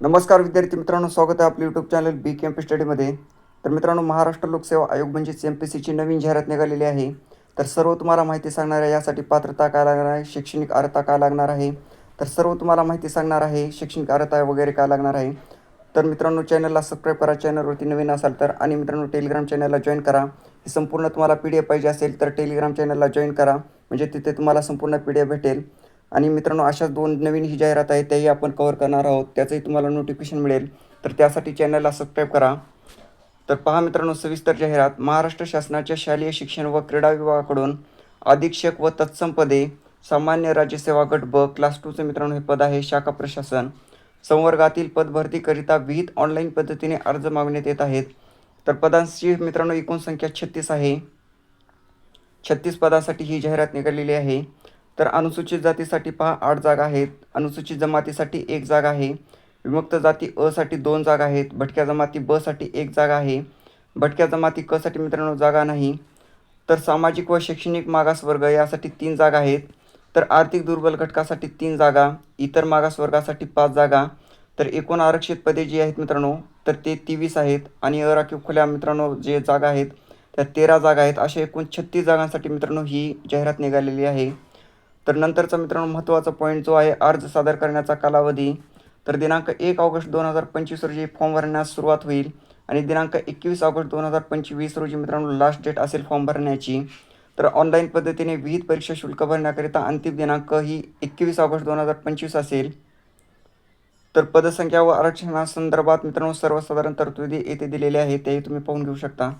नमस्कार विद्यार्थी मित्रांनो स्वागत आहे आपल्या YouTube channel B K M P स्टडीमध्ये तर मित्रांनो महाराष्ट्र लोकसेवा आयोग म्हणजेच एम पी सीची नवीन जाहिरात निघालेली आहे. तर सर्व तुम्हाला माहिती सांगणार आहे यासाठी पात्रता काय लागणार आहे शैक्षणिक अर्हता काय लागणार आहे? तर सर्व तुम्हाला माहिती सांगणार आहे शैक्षणिक अर्हता वगैरे काय लागणार आहे? तर मित्रांनो चॅनलला सबस्क्राईब करा चॅनलवरती नवीन असाल तर आणि मित्रांनो टेलिग्राम चॅनलला जॉईन करा. ही संपूर्ण तुम्हाला पी डी एफ पाहिजे असेल तर टेलिग्राम चॅनलला जॉईन करा. म्हणजे तिथे तुम्हाला संपूर्ण पी डी एफ भेटेल. आणि मित्रांनो अशाच दोन नवीन ही जाहिरात आहे त्याही आपण कव्हर करणार आहोत. त्याचंही तुम्हाला नोटिफिकेशन मिळेल. तर त्यासाठी चॅनलला सबस्क्राईब करा. तर पहा मित्रांनो सविस्तर जाहिरात. महाराष्ट्र शासनाच्या शालेय शिक्षण व क्रीडा विभागाकडून अधीक्षक व तत्सम पदे सामान्य राज्यसेवा गट ब क्लास टूचं मित्रांनो हे पद आहे शाखा प्रशासन. संवर्गातील पदभरतीकरिता विहित ऑनलाईन पद्धतीने अर्ज मागण्यात येत आहेत. तर पदांची मित्रांनो एकूण संख्या छत्तीस आहे. छत्तीस पदासाठी ही जाहिरात निघालेली आहे. तर अनुसूचित जातीसाठी पहा आठ जागा आहेत. अनुसूचित जमातीसाठी एक जागा आहे. विमुक्त जाती अ साठी दोन जागा आहेत. भटक्या जमाती बसाठी एक जागा आहे. भटक्या जमाती क साठी मित्रांनो जागा नाही. तर सामाजिक व शैक्षणिक मागासवर्ग यासाठी तीन जागा आहेत. तर आर्थिक दुर्बल घटकासाठी तीन जागा इतर मागासवर्गासाठी पाच जागा. तर एकूण आरक्षित पदे जी आहेत मित्रांनो तर ते तेवीस आहेत. आणि अराखीव खुल्या मित्रांनो जे जागा आहेत त्या तेरा जागा आहेत. अशा एकूण छत्तीस जागांसाठी मित्रांनो ही जाहिरात निघालेली आहे. तर नंतरचा मित्रांनो महत्त्वाचा पॉईंट जो आहे अर्ज सादर करण्याचा कालावधी. तर दिनांक एक ऑगस्ट दोन हजार पंचवीस रोजी फॉर्म भरण्यास सुरुवात होईल आणि दिनांक एकवीस ऑगस्ट दोन हजार पंचवीस रोजी मित्रांनो लास्ट डेट असेल फॉर्म भरण्याची. तर ऑनलाईन पद्धतीने विहित परीक्षा शुल्क भरण्याकरिता अंतिम दिनांक ही एकवीस ऑगस्ट दोन हजार पंचवीस असेल. तर पदसंख्या व आरक्षणासंदर्भात मित्रांनो सर्वसाधारण तरतुदी येथे दिलेल्या आहेत तेही तुम्ही पाहून घेऊ शकता.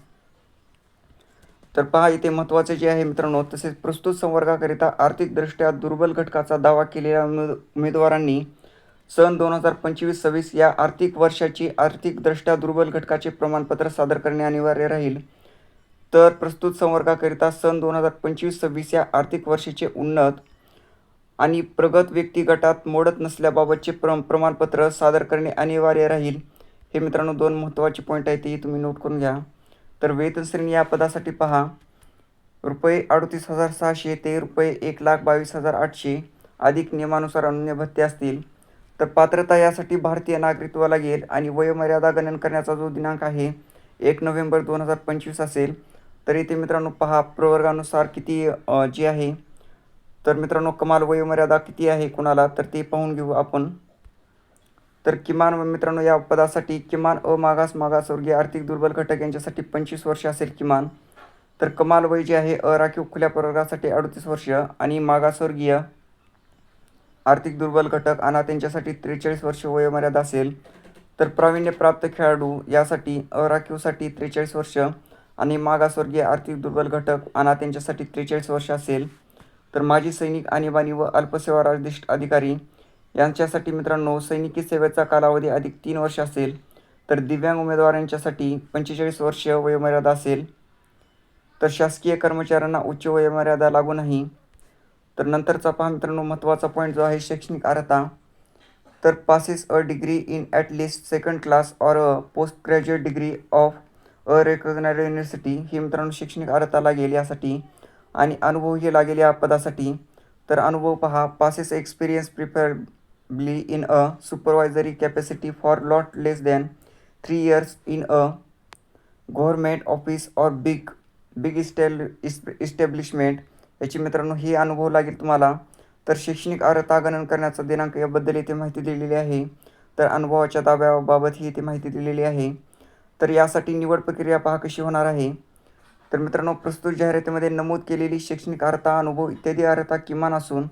तर पहा इथे महत्त्वाचे जे आहे मित्रांनो तसेच प्रस्तुत संवर्गाकरिता आर्थिकदृष्ट्या दुर्बल घटकाचा दावा केलेल्या उमेद उमेदवारांनी सन दोन हजार पंचवीस सव्वीस या आर्थिक वर्षाची आर्थिकदृष्ट्या दुर्बल घटकाचे प्रमाणपत्र सादर करणे अनिवार्य राहील. तर प्रस्तुत संवर्गाकरिता सन दोन हजार पंचवीस सव्वीस या आर्थिक वर्षाचे उन्नत आणि प्रगत व्यक्ती गटात मोडत नसल्याबाबतचे प्र प्रमाणपत्र सादर करणे अनिवार्य राहील. हे मित्रांनो दोन महत्त्वाचे पॉईंट आहेत ते तुम्ही नोट करून घ्या. तर वेतनश्रेणी या पदासाठी पहा. रुपये अडतीस हजार सहाशे ते रुपये एक लाख बावीस हजार आठशे अधिक नियमानुसार अनन्य भत्ते असतील. तर पात्रता यासाठी भारतीय नागरिकत्व लागेल आणि वयोमर्यादा गणन करण्याचा जो दिनांक आहे एक नोव्हेंबर दोन हजार पंचवीस असेल. तर इथे मित्रांनो पहा प्रवर्गानुसार किती जी आहे. तर मित्रांनो कमाल वयोमर्यादा किती आहे कोणाला? तर ते पाहून घेऊ आपण. तर किमान मित्रांनो या पदासाठी किमान अमागास मागासवर्गीय आर्थिक दुर्बल घटक यांच्यासाठी पंचवीस वर्ष असेल किमान. तर कमाल वय जे आहे अराखीव खुल्या प्रवर्गासाठी अडतीस वर्ष आणि मागासवर्गीय आर्थिक दुर्बल घटक अनाथ यांच्यासाठी त्रेचाळीस वर्ष वयोमर्यादा असेल. तर प्रावीण्यप्राप्त खेळाडू यासाठी अराखीवसाठी त्रेचाळीस वर्ष आणि मागासवर्गीय आर्थिक दुर्बल घटक अनाथ यांच्यासाठी त्रेचाळीस वर्ष असेल. तर माजी सैनिक आणीबाणी व अल्पसेवा राजदिष्ट अधिकारी यांच्यासाठी मित्रांनो सैनिकी सेवेचा कालावधी अधिक तीन वर्ष असेल तर दिव्यांग उमेदवारांच्यासाठी पंचेचाळीस वर्ष वयोमर्यादा असेल. तर शासकीय कर्मचाऱ्यांना उच्च वयोमर्यादा लागू नाही तर नंतरचा पहा मित्रांनो महत्त्वाचा पॉईंट जो आहे शैक्षणिक अर्हता. तर passes a degree in at least second class or a post graduate degree of a recognise university ही मित्रांनो शैक्षणिक अर्हता लागेल यासाठी. आणि अनुभव हे लागेल या पदासाठी. तर अनुभव पहा passes experience preferably in a supervisory capacity for lot less than three years in a government office or big big इस्टेल establishment याची मित्रांनो हे अनुभव लागेल तुम्हाला. तर शैक्षणिक अर्हता गणन करण्याचा दिनांक याबद्दल येथे माहिती दिलेली आहे. तर अनुभवाच्या दाव्याबाबत ही येथे माहिती दिलेली आहे. तर यासाठी निवड प्रक्रिया पहा कशी होणार आहे. तर मित्रांनो प्रस्तुत जाहिरातीमध्ये नमूद केलेली शैक्षणिक अर्हता अनुभव इत्यादी अर्हता किमान असून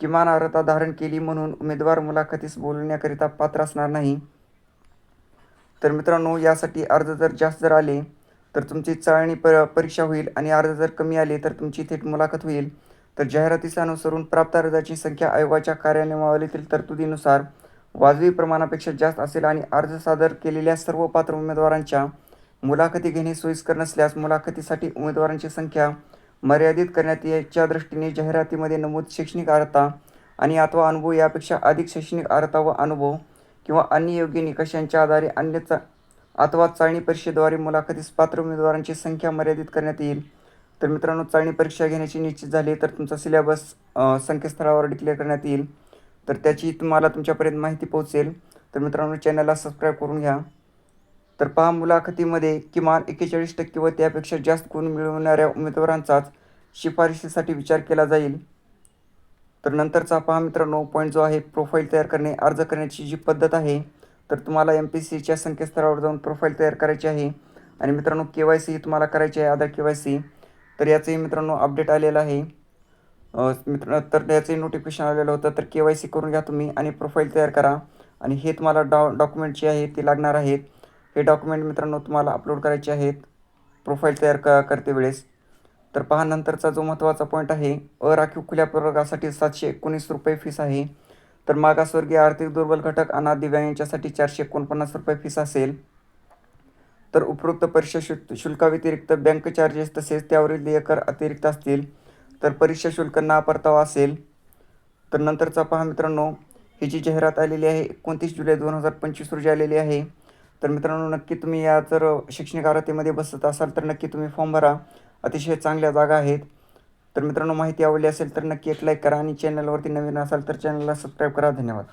किमान अर्हता धारण केली म्हणून उमेदवार मुलाखतीस बोलण्याकरिता पात्र असणार नाही. तर मित्रांनो यासाठी अर्ज जर जास्त जर आले तर तुमची चाळणी प परीक्षा होईल आणि अर्ज जर कमी आले तर तुमची थेट मुलाखत होईल. तर जाहिरातीस अनुसरून प्राप्त अर्जाची संख्या आयोगाच्या कार्यान्वयावलीतील तरतुदीनुसार वाजवी प्रमाणापेक्षा जास्त असेल आणि अर्ज सादर केलेल्या सर्व पात्र उमेदवारांच्या मुलाखती घेणे सोयीस्कर नसल्यास मुलाखतीसाठी उमेदवारांची संख्या मर्यादित करण्यात याच्या दृष्टीने जाहिरातीमध्ये नमूद शैक्षणिक अर्हता आणि अथवा अनुभव यापेक्षा अधिक शैक्षणिक अर्हता व अनुभव किंवा अन्य योग्य निकषांच्या आधारे अन्य चा अथवा चाळणी परीक्षेद्वारे मुलाखतीस पात्र उमेदवारांची संख्या मर्यादित करण्यात येईल. तर मित्रांनो चाळणी परीक्षा घेण्याची निश्चित झाली तर तुमचा सिलेबस संकेतस्थळावर डिक्लेअर करण्यात येईल. तर त्याची तुम्हाला तुमच्यापर्यंत माहिती पोहोचेल. तर मित्रांनो चॅनलला सबस्क्राईब करून घ्या. तर पहा मुलाखतीमध्ये किमान एक्केचाळीस टक्के व त्यापेक्षा जास्त गुण मिळवणाऱ्या उमेदवारांचाच शिफारशीसाठी विचार केला जाईल. तर नंतरचा पहा मित्रांनो पॉईंट जो आहे प्रोफाईल तयार करणे अर्ज करण्याची जी पद्धत आहे तर तुम्हाला एम पी सीच्या संकेतस्थळावर जाऊन प्रोफाईल तयार करायची आहे. आणि मित्रांनो के वाय सी तुम्हाला करायची आहे आधार के वाय सी. तर याचंही मित्रांनो अपडेट आलेलं आहे. मित्र तर याचंही नोटिफिकेशन आलेलं होतं तर के वाय सी करून घ्या तुम्ही आणि प्रोफाईल तयार करा. आणि हे तुम्हाला डॉ डॉक्युमेंट जे आहे ते लागणार आहेत. हे डॉक्युमेंट मित्रांनो तुम्हाला अपलोड करायचे आहेत. प्रोफाईल तयार क करते वेळेस. तर पहा नंतरचा जो महत्त्वाचा पॉईंट आहे अराखीव खुल्या प्रवर्गासाठी सातशे एकोणीस रुपये फीस आहे. तर मागासवर्गीय आर्थिक दुर्बल घटक अनाथ दिव्यांग यांच्यासाठी चारशे एकोणपन्नास रुपये फीस असेल. तर उपरोक्त परीक्षा शुल्क शुल्काव्यतिरिक्त बँक चार्जेस तसेच त्यावरील देयकर अतिरिक्त असतील. तर परीक्षा शुल्क ना परतावा असेल. तर नंतरचा पहा मित्रांनो ही जी जाहिरात आलेली आहे एकोणतीस जुलै दोन हजार पंचवीस रोजी आलेली आहे. तर मित्रांनो नक्की तुम्ही या जर शैक्षणिक अर्हतेमध्ये बसत असाल तर नक्की तुम्ही फॉर्म भरा. अतिशय चांगल्या जागा आहेत. तर मित्रांनो माहिती आवडली असेल तर नक्की एक लाईक करा आणि चॅनलवरती नवीन असाल तर चॅनलला सबस्क्राईब करा. धन्यवाद.